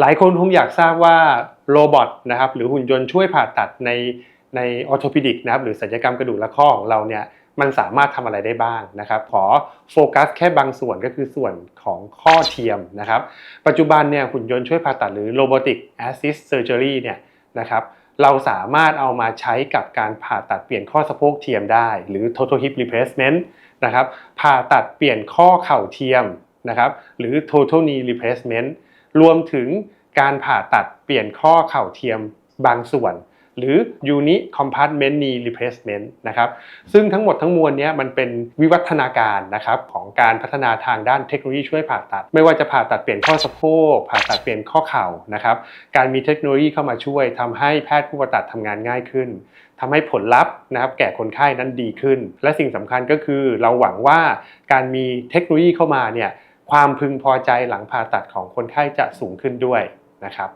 หลายคนคงอยากทราบว่าโรบอทนะครับหรือหุ่นยนต์ช่วยผ่าตัดในในออโทปิดิกนะครับหรือศัลยกรรมกระดูกและข้อของเราเนี่ยมันสามารถทำอะไรได้บ้างนะครับ ขอโฟกัสแค่บางส่วนก็คือส่วนของข้อเทียมนะครับ ปัจจุบันเนี่ยหุ่นยนต์ช่วยผ่าตัดหรือ robotic assist surgery เนี่ยนะครับเราสามารถเอามาใช้กับการผ่าตัดเปลี่ยนข้อสะโพกเทียมได้ หรือ total hip replacement นะครับผ่าตัดเปลี่ยนข้อเข่าเทียมนะครับหรือ total knee replacement รวมถึงการผ่าตัดเปลี่ยนข้อเข่าเทียมบางส่วน หรือ uni compartment knee replacement นะครับซึ่งทั้งหมดทั้งมวลนี้มันเป็นวิวัฒนาการนะครับของการพัฒนาทางด้านเทคโนโลยีช่วยผ่าตัด ไม่ว่าจะผ่าตัดเปลี่ยนข้อสะโพกผ่าตัดเปลี่ยนข้อเข่านะครับการมีเทคโนโลยีเข้ามาช่วยทำให้แพทย์ผู้ผ่าตัดทำงานง่ายขึ้นทำให้ผลลัพธ์นะครับแก่คนไข้นั้นดีขึ้น และสิ่งสำคัญก็คือเราหวังว่าการมีเทคโนโลยีเข้ามาเนี่ย ความพึงพอใจหลังผ่าตัดของคนไข้จะสูงขึ้นด้วยนะครับ